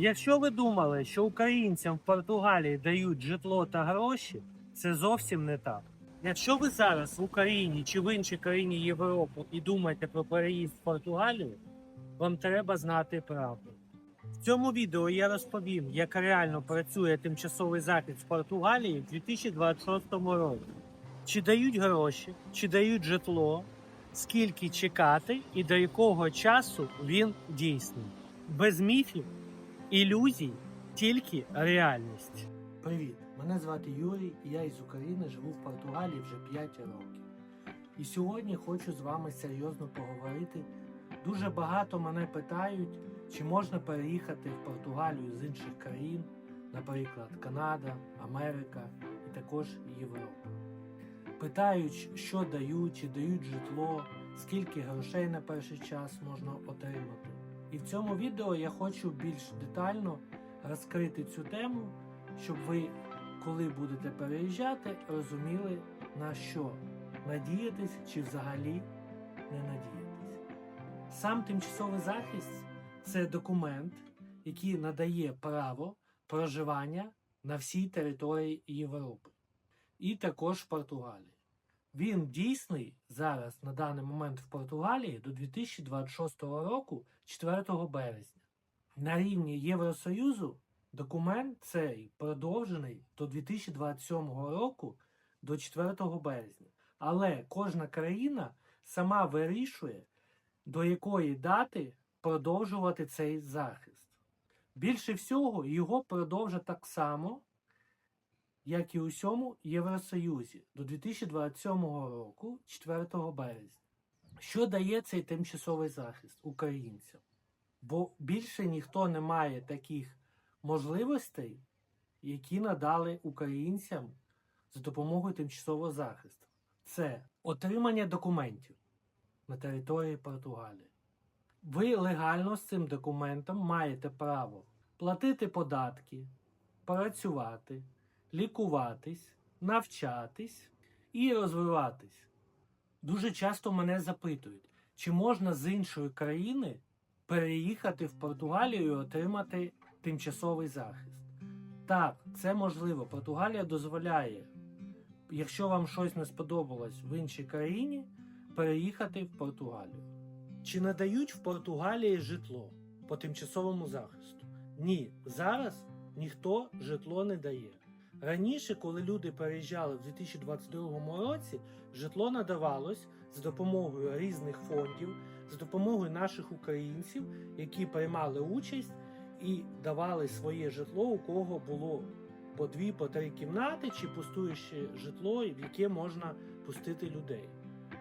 Якщо ви думали, що українцям в Португалії дають житло та гроші, це зовсім не так. Якщо ви зараз в Україні чи в іншій країні Європи і думаєте про переїзд в Португалію, вам треба знати правду. В цьому відео я розповім, як реально працює тимчасовий захист в Португалії в 2026 році. Чи дають гроші, чи дають житло, скільки чекати і до якого часу він дійсний. Без міфів, ілюзій, тільки реальність. Привіт! Мене звати Юрій, і я із України живу в Португалії вже 5 років. І сьогодні хочу з вами серйозно поговорити. Дуже багато мене питають, чи можна переїхати в Португалію з інших країн, наприклад, Канада, Америка і також Європа. Питають, що дають, чи дають житло, скільки грошей на перший час можна отримати. І в цьому відео я хочу більш детально розкрити цю тему, щоб ви, коли будете переїжджати, розуміли на що надіятись чи взагалі не надіятись. Сам тимчасовий захист це документ, який надає право проживання на всій території Європи і також в Португалії. Він дійсний зараз на даний момент в Португалії до 2026 року, 4 березня. На рівні Євросоюзу документ цей продовжений до 2027 року до 4 березня. Але кожна країна сама вирішує, до якої дати продовжувати цей захист. Більше всього, його продовжать так само, як і у всьому Євросоюзі до 2027 року, 4 березня. Що дає цей тимчасовий захист українцям? Бо більше ніхто не має таких можливостей, які надали українцям за допомогою тимчасового захисту. Це отримання документів на території Португалії. Ви легально з цим документом маєте право платити податки, працювати, лікуватись, навчатись і розвиватись. Дуже часто мене запитують, чи можна з іншої країни переїхати в Португалію і отримати тимчасовий захист. Так, це можливо. Португалія дозволяє, якщо вам щось не сподобалось в іншій країні, переїхати в Португалію. Чи надають в Португалії житло по тимчасовому захисту? Ні, зараз ніхто житло не дає. Раніше, коли люди переїжджали в 2022 році, житло надавалось за допомогою різних фондів, за допомогою наших українців, які приймали участь і давали своє житло, у кого було по дві, по три кімнати чи пустуюче житло, в яке можна пустити людей.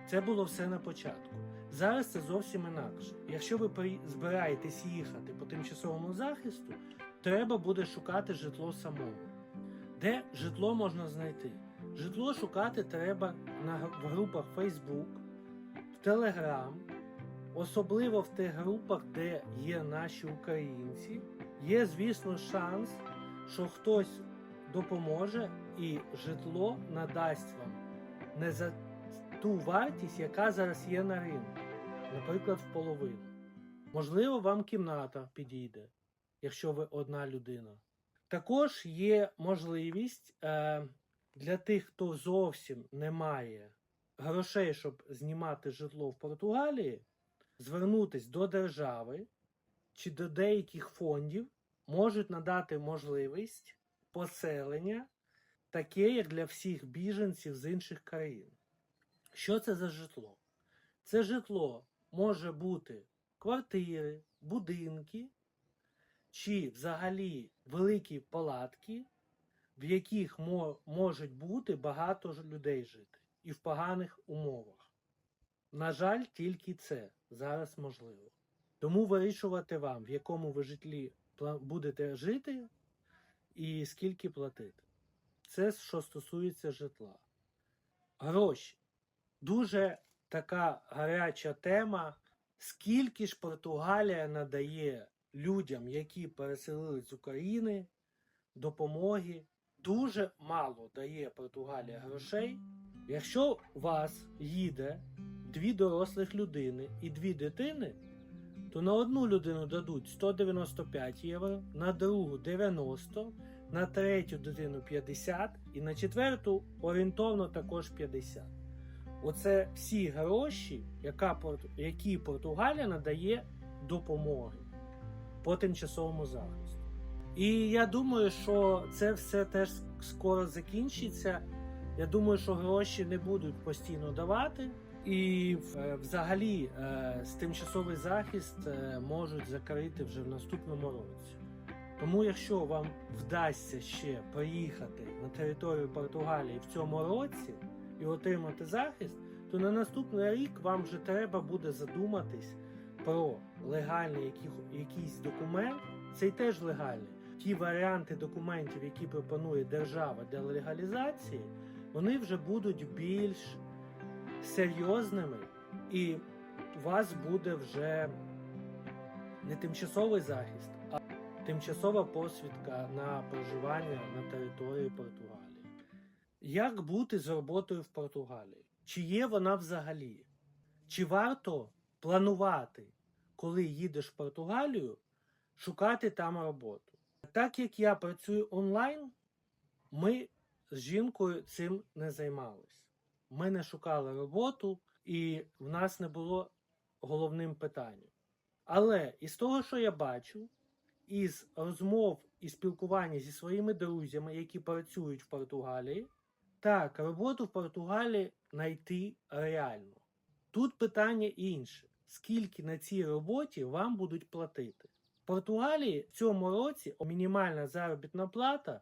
Це було все на початку. Зараз це зовсім інакше. Якщо ви збираєтесь їхати по тимчасовому захисту, треба буде шукати житло самому. Де житло можна знайти? Житло шукати треба на, в групах Facebook, в Telegram, особливо в тих групах, де є наші українці. Є, звісно, шанс, що хтось допоможе і житло надасть вам не за ту вартість, яка зараз є на ринку, наприклад, в половину. Можливо, вам кімната підійде, якщо ви одна людина. Також є можливість е, для тих, хто зовсім не має грошей, щоб знімати житло в Португалії, звернутися до держави чи до деяких фондів, можуть надати можливість поселення, таке, як для всіх біженців з інших країн. Що це за житло? Це житло може бути квартири, будинки чи взагалі великі палатки, в яких можуть бути багато людей жити і в поганих умовах. На жаль, тільки це зараз можливо. Тому вирішувати вам, в якому ви житлі будете жити і скільки платити. Це що стосується житла. Гроші. Дуже така гаряча тема. Скільки ж Португалія надає людям, які переселились з України, допомоги. Дуже мало дає Португалія грошей. Якщо у вас їде дві дорослих людини і дві дитини, то на одну людину дадуть 195 євро, на другу 90, на третю дитину 50 і на четверту орієнтовно також 50. Оце всі гроші, які Португалія надає допомоги по тимчасовому захисту. І я думаю, що це все теж скоро закінчиться. Я думаю, що гроші не будуть постійно давати. І е, взагалі е, з тимчасовий захист е, можуть закрити вже в наступному році. Тому, якщо вам вдасться ще приїхати на територію Португалії в цьому році і отримати захист, то на наступний рік вам вже треба буде задуматись про легальний яких- якийсь документ. Цей теж легальний. Ті варіанти документів, які пропонує держава для легалізації, вони вже будуть більш серйозними, і у вас буде вже не тимчасовий захист, а тимчасова посвідка на проживання на території Португалії. Як бути з роботою в Португалії? Чи є вона взагалі? Чи варто планувати, коли їдеш в Португалію, шукати там роботу? Так як я працюю онлайн, ми з жінкою цим не займалися. Ми не шукали роботу, і в нас не було головним питанням. Але із того, що я бачу, із розмов і спілкування зі своїми друзями, які працюють в Португалії, так, роботу в Португалії знайти реально. Тут питання інше: скільки на цій роботі вам будуть платити? В Португалії в цьому році мінімальна заробітна плата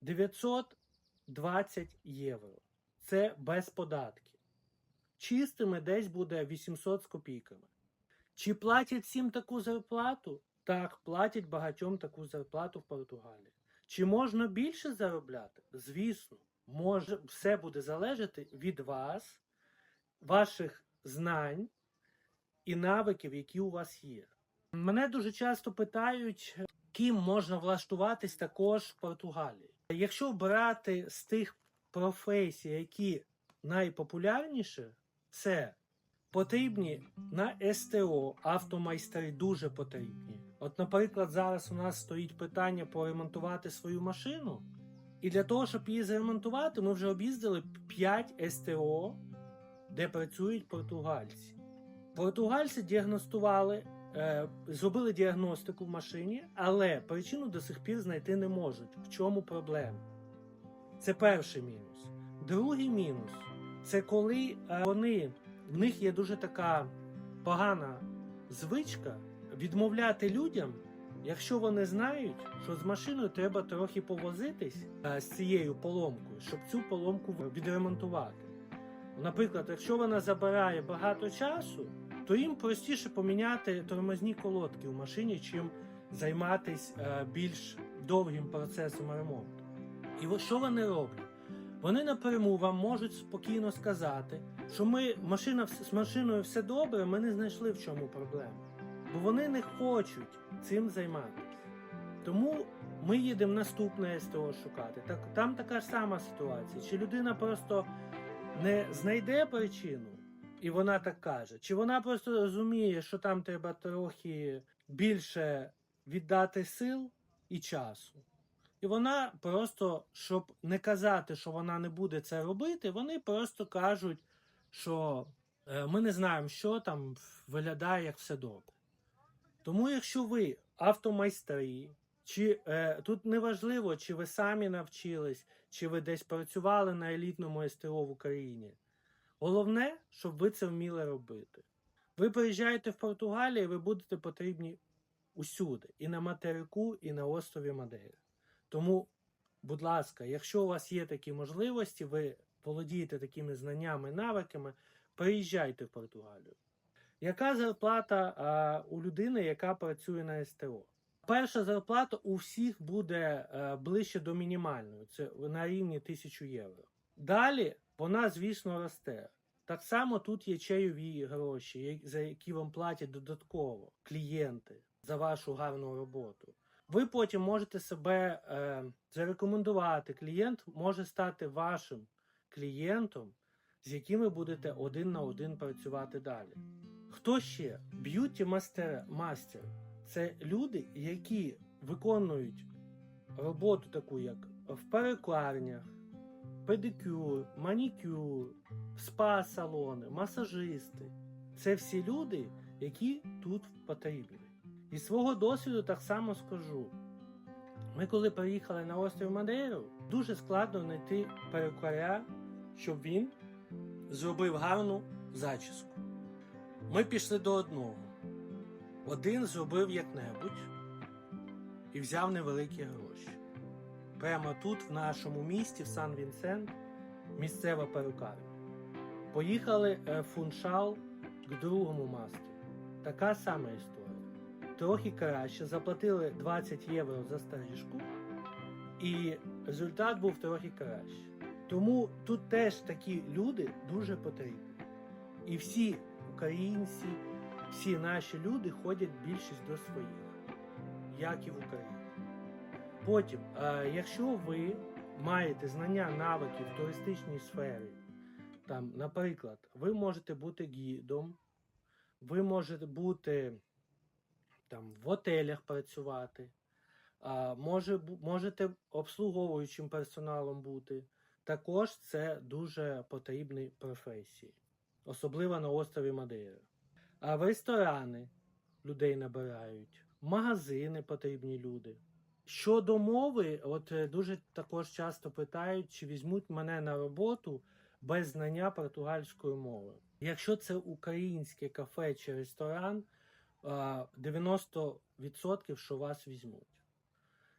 920 євро. Це без податків. Чистими десь буде 800 з копійками. Чи платять всім таку зарплату? Так, платять багатьом таку зарплату в Португалії. Чи можна більше заробляти? Звісно, може, все буде залежати від вас, ваших знань і навиків, які у вас є. Мене дуже часто питають, ким можна влаштуватись також в Португалії. Якщо брати з тих професій, які найпопулярніші, це потрібні на СТО, автомайстри дуже потрібні. От, наприклад, зараз у нас стоїть питання поремонтувати свою машину. І для того, щоб її заремонтувати, ми вже об'їздили 5 СТО, де працюють португальці. Португальці діагностували, е, зробили діагностику в машині, але причину до сих пір знайти не можуть. В чому проблема? Це перший мінус. Другий мінус це коли е, вони, в них є дуже така погана звичка відмовляти людям, якщо вони знають, що з машиною треба трохи повозитись е, з цією поломкою, щоб цю поломку відремонтувати. Наприклад, якщо вона забирає багато часу, то їм простіше поміняти тормозні колодки в машині, чим займатися е, більш довгим процесом ремонту. І що вони роблять? Вони напряму вам можуть спокійно сказати, що ми машина з машиною все добре, ми не знайшли в чому проблему. Бо вони не хочуть цим займатися. Тому ми їдемо наступне СТО шукати. Так, там така ж сама ситуація. Чи людина просто не знайде причину, і вона так каже, чи вона просто розуміє, що там треба трохи більше віддати сил і часу. І вона просто, щоб не казати, що вона не буде це робити, вони просто кажуть, що е, ми не знаємо, що там виглядає як все добре. Тому, якщо ви автомайстри, чи е, тут неважливо, чи ви самі навчились, чи ви десь працювали на елітному СТО в Україні. Головне, щоб ви це вміли робити. Ви приїжджаєте в Португалію, ви будете потрібні усюди, і на материку, і на острові Мадейра. Тому, будь ласка, якщо у вас є такі можливості, ви володієте такими знаннями, навиками, приїжджайте в Португалію. Яка зарплата а, у людини, яка працює на СТО? Перша зарплата у всіх буде е, ближче до мінімальної, це на рівні 1000 євро. Далі вона, звісно, росте. Так само тут є чайові гроші, за які вам платять додатково клієнти за вашу гарну роботу. Ви потім можете себе е, зарекомендувати. Клієнт може стати вашим клієнтом, з яким ви будете один на один працювати далі. Хто ще? Б'юті мастер, це люди, які виконують роботу таку, як в перекладнях, педикюр, манікюр, спа-салони, масажисти. Це всі люди, які тут потрібні. І свого досвіду так само скажу. Ми коли приїхали на острів Мадейру, дуже складно знайти перукаря, щоб він зробив гарну зачіску. Ми пішли до одного. Один зробив як-небудь і взяв невеликі гроші. Прямо тут, в нашому місті, в Сан-Вінсент, місцева перукарня. Поїхали е, в фуншал к другому мастеру. Така сама історія. Трохи краще, заплатили 20 євро за стрижку, і результат був трохи кращий. Тому тут теж такі люди дуже потрібні. І всі українці, всі наші люди ходять більшість до своїх, як і в Україні. Потім, е, якщо ви маєте знання навики в туристичній сфері, там, наприклад, ви можете бути гідом, ви можете бути там, в отелях працювати, може, можете обслуговуючим персоналом бути. Також це дуже потрібні професії, особливо на острові Мадейра. А в ресторани людей набирають, магазини потрібні люди. Щодо мови, от е, дуже також часто питають, чи візьмуть мене на роботу без знання португальської мови. Якщо це українське кафе чи ресторан, 90% що вас візьмуть.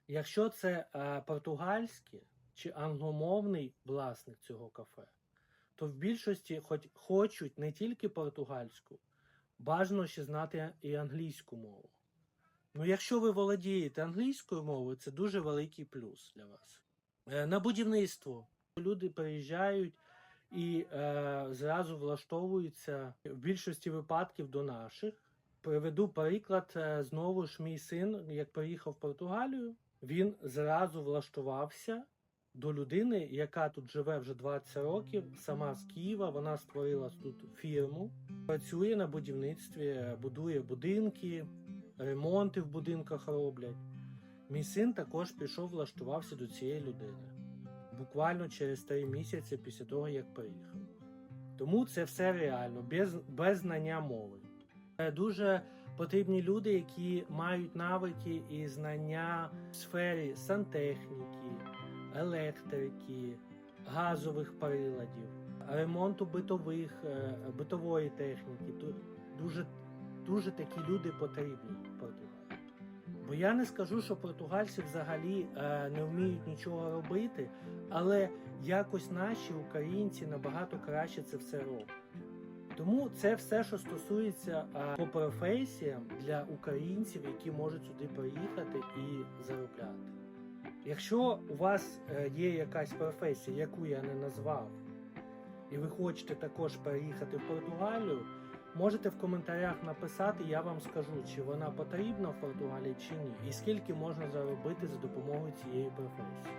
Якщо це португальське чи англомовний власник цього кафе, то в більшості хоч, хочуть не тільки португальську, бажано ще знати і англійську мову. Ну, якщо ви володієте англійською мовою, це дуже великий плюс для вас. Е, На будівництво люди приїжджають і е, зразу влаштовуються в більшості випадків до наших. Приведу приклад. е, Знову ж мій син, як приїхав в Португалію, він зразу влаштувався до людини, яка тут живе вже 20 років, сама з Києва. Вона створила тут фірму, працює на будівництві, е, будує будинки, ремонти в будинках роблять. Мій син також пішов, влаштувався до цієї людини буквально через три місяці після того, як приїхав. Тому це все реально, без, без знання мови. Е, Дуже потрібні люди, які мають навики і знання в сфері сантехніки, електрики, газових приладів, ремонту битових, е, битової техніки. Дуже, дуже такі люди потрібні. Бо я не скажу, що португальці взагалі е, не вміють нічого робити, але якось наші українці набагато краще це все роблять. Тому це все, що стосується е, по професіям для українців, які можуть сюди приїхати і заробляти. Якщо у вас е, є якась професія, яку я не назвав, і ви хочете також переїхати в Португалію, можете в коментарях написати, я вам скажу, чи вона потрібна в Португалії чи ні, і скільки можна заробити за допомогою цієї професії.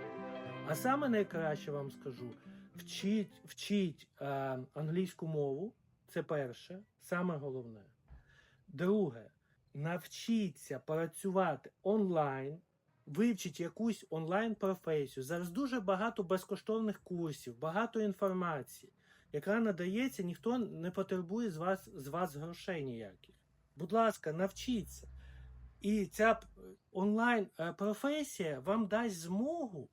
А саме найкраще вам скажу: вчіть, вчіть е, англійську мову, це перше, саме головне. Друге, навчіться працювати онлайн, вивчіть якусь онлайн професію. Зараз дуже багато безкоштовних курсів, багато інформації, яка надається, ніхто не потребує з вас, з вас грошей ніяких. Будь ласка, навчіться. І ця онлайн е, професія вам дасть змогу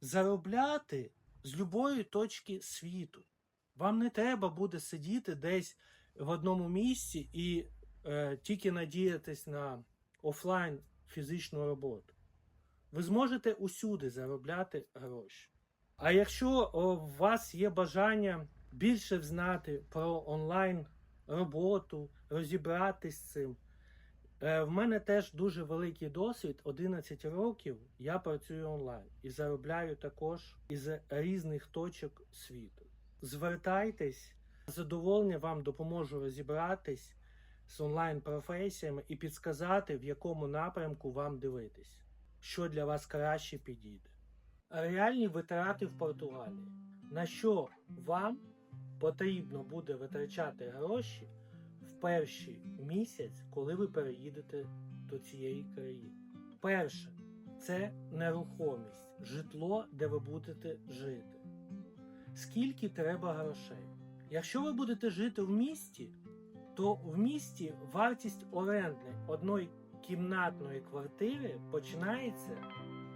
заробляти з любої точки світу. Вам не треба буде сидіти десь в одному місці і е, тільки надіятись на офлайн фізичну роботу. Ви зможете усюди заробляти гроші. А якщо у вас є бажання більше знати про онлайн роботу, розібратись з цим, е, в мене теж дуже великий досвід. 11 років я працюю онлайн і заробляю також із різних точок світу. Звертайтесь, з задоволенням вам допоможу розібратись з онлайн професіями і підсказати, в якому напрямку вам дивитись, що для вас краще підійде. Реальні витрати в Португалії. На що вам потрібно буде витрачати гроші в перший місяць, коли ви переїдете до цієї країни. Перше це нерухомість, житло, де ви будете жити. Скільки треба грошей? Якщо ви будете жити в місті, то в місті вартість оренди одної кімнатної квартири починається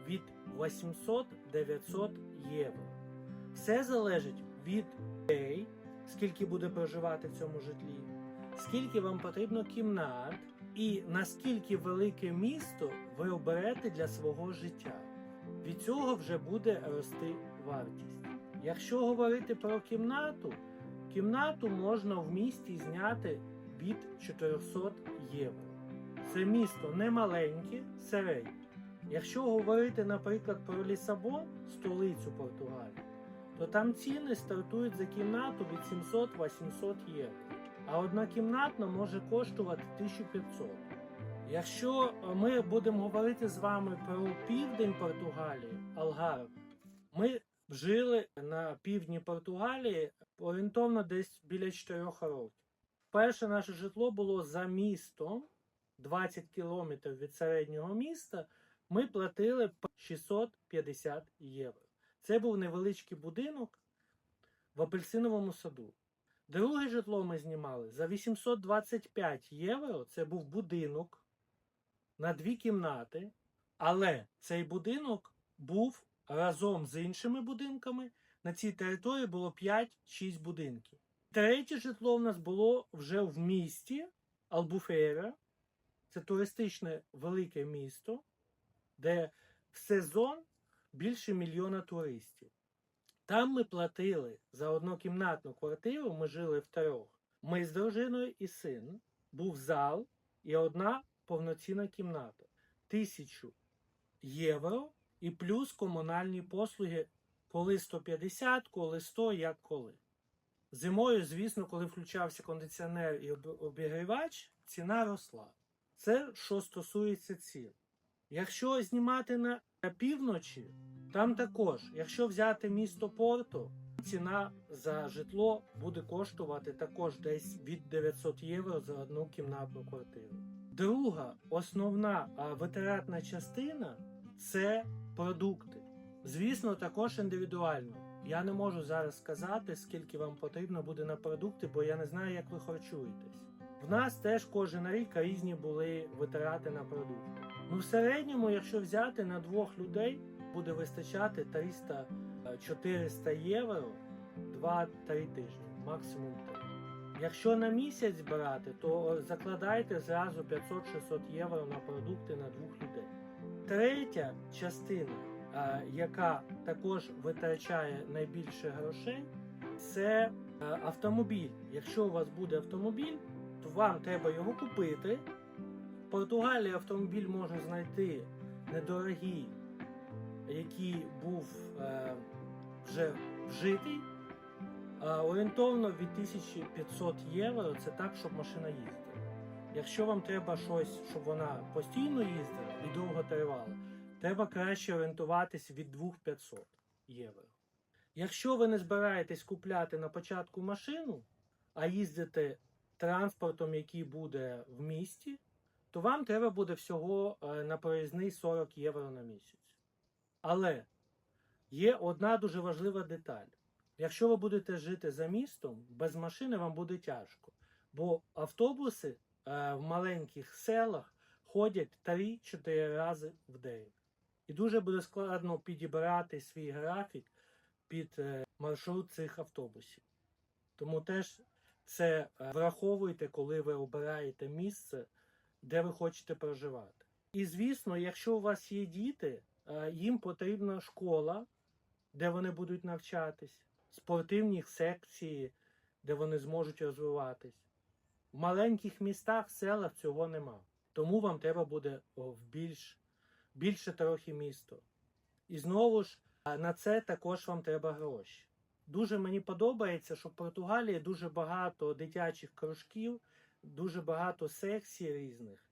від 800-900 євро. Все залежить від людей, скільки буде проживати в цьому житлі, скільки вам потрібно кімнат, і наскільки велике місто ви оберете для свого життя. Від цього вже буде рости вартість. Якщо говорити про кімнату, кімнату можна в місті зняти від 400 євро. Це місто не маленьке, середнє. Якщо говорити, наприклад, про Лісабон, столицю Португалії, то там ціни стартують за кімнату від 700-800 євро. А однокімнатна може коштувати 1500. Якщо ми будемо говорити з вами про південь Португалії, Алгарв, ми жили на півдні Португалії орієнтовно десь біля 4 років. Перше наше житло було за містом 20 кілометрів від середнього міста. Ми платили 650 євро. Це був невеличкий будинок в апельсиновому саду. Друге житло ми знімали за 825 євро. Це був будинок на дві кімнати, але цей будинок був разом з іншими будинками. На цій території було 5-6 будинків. Третє житло в нас було вже в місті Албуфера. Це туристичне велике місто, де в сезон більше мільйона туристів. Там ми платили за однокімнатну квартиру, ми жили втрьох. Ми з дружиною і син, був зал і одна повноцінна кімната. Тисячу євро і плюс комунальні послуги, коли 150, коли 100, як коли. Зимою, звісно, коли включався кондиціонер і обігрівач, ціна росла. Це що стосується цін. Якщо знімати на півночі, там також, якщо взяти місто Порто, ціна за житло буде коштувати також десь від 900 євро за одну кімнатну квартиру. Друга основна витратна частина це продукти. Звісно, також індивідуально. Я не можу зараз сказати, скільки вам потрібно буде на продукти, бо я не знаю, як ви харчуєтесь. В нас теж кожен рік різні були витрати на продукти. Ну, в середньому, якщо взяти на двох людей, буде вистачати 300-400 євро 2-3 тижні, максимум 3. Якщо на місяць брати, то закладайте зразу 500-600 євро на продукти на двох людей. Третя частина, яка також витрачає найбільше грошей, це е, автомобіль. Якщо у вас буде автомобіль, то вам треба його купити. В Португалії автомобіль можна знайти недорогий, який був е, вже вжитий. Е, орієнтовно від 1500 євро це так, щоб машина їздила. Якщо вам треба щось, щоб вона постійно їздила і довго тривала, треба краще орієнтуватись від 2500 євро. Якщо ви не збираєтесь купляти на початку машину, а їздите транспортом, який буде в місті, то вам треба буде всього е, на проїзний 40 євро на місяць. Але є одна дуже важлива деталь. Якщо ви будете жити за містом, без машини вам буде тяжко, бо автобуси е, в маленьких селах ходять 3-4 рази в день. І дуже буде складно підібрати свій графік під е, маршрут цих автобусів. Тому теж це враховуйте, коли ви обираєте місце, де ви хочете проживати. І звісно, якщо у вас є діти, е, їм потрібна школа, де вони будуть навчатись, спортивні секції, де вони зможуть розвиватись. В маленьких містах, селах цього нема. Тому вам треба буде в більш, більше трохи місто. І знову ж на це також вам треба гроші. Дуже мені подобається, що в Португалії дуже багато дитячих кружків, дуже багато секцій різних,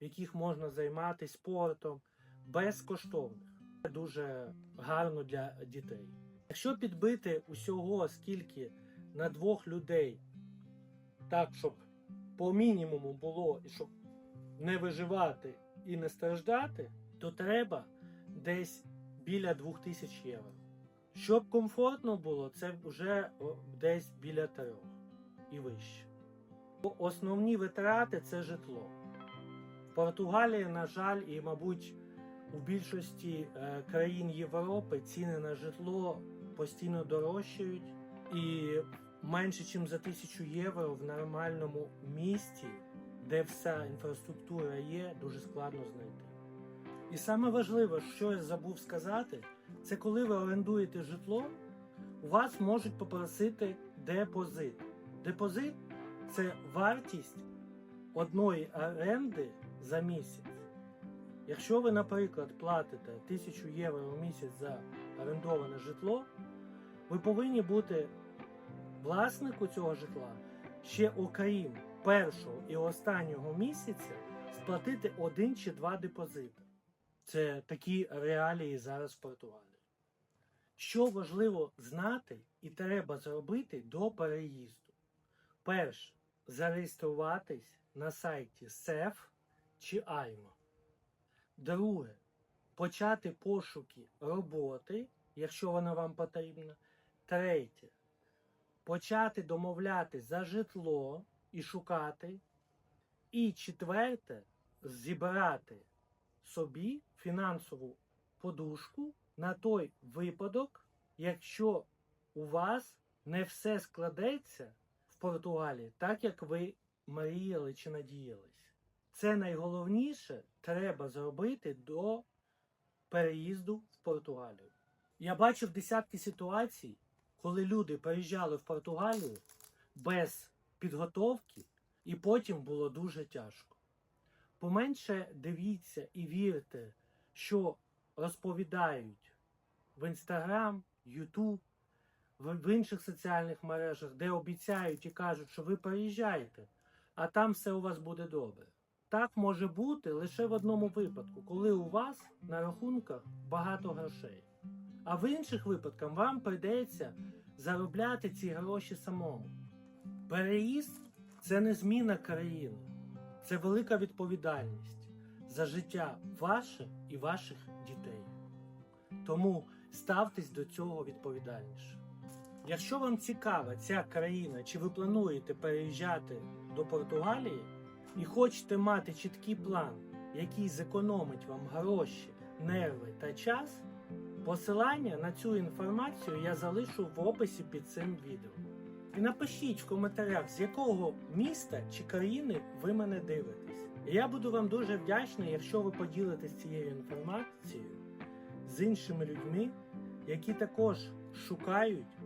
в яких можна займатися спортом безкоштовних. Це дуже гарно для дітей. Якщо підбити усього скільки на двох людей, так, щоб по мінімуму було, і щоб не виживати і не страждати, то треба десь біля 2000 євро. Щоб комфортно було, це вже десь біля трьох і вище. Основні витрати це житло. В Португалії, на жаль, і, мабуть, у більшості е, країн Європи ціни на житло постійно дорожчають, і менше, ніж за тисячу євро в нормальному місті, де вся інфраструктура є, дуже складно знайти. І саме важливе, що я забув сказати, це коли ви орендуєте житло, у вас можуть попросити депозит. Депозит це вартість одної оренди за місяць. Якщо ви, наприклад, платите 1000 євро в місяць за орендоване житло, ви повинні бути власнику цього житла ще окрім першого і останнього місяця сплатити один чи два депозити. Це такі реалії зараз в Португалії. Що важливо знати і треба зробити до переїзду? Перше, зареєструватись на сайті СЕФ чи АЙМА. Друге, почати пошуки роботи, якщо вона вам потрібна. Третє, почати домовляти за житло і шукати. І четверте, зібрати собі фінансову подушку на той випадок, якщо у вас не все складеться Португалії, так як ви мріяли чи надіялись. Це найголовніше треба зробити до переїзду в Португалію. Я бачив десятки ситуацій, коли люди переїжджали в Португалію без підготовки, і потім було дуже тяжко. Поменше дивіться і вірте, що розповідають в Інстаграм, Ютуб, в інших соціальних мережах, де обіцяють і кажуть, що ви переїжджаєте, а там все у вас буде добре. Так може бути лише в одному випадку, коли у вас на рахунках багато грошей. А в інших випадках вам прийдеться заробляти ці гроші самому. Переїзд це не зміна країни, це велика відповідальність за життя ваше і ваших дітей. Тому ставтесь до цього відповідальніше. Якщо вам цікава ця країна, чи ви плануєте переїжджати до Португалії і хочете мати чіткий план, який зекономить вам гроші, нерви та час, посилання на цю інформацію я залишу в описі під цим відео. І напишіть в коментарях, з якого міста чи країни ви мене дивитесь. І я буду вам дуже вдячний, якщо ви поділитесь цією інформацією з іншими людьми, які також шукають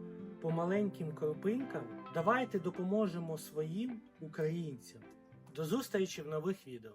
по маленьким крупинкам, Давайте допоможемо своїм українцям. До зустрічі в нових відео.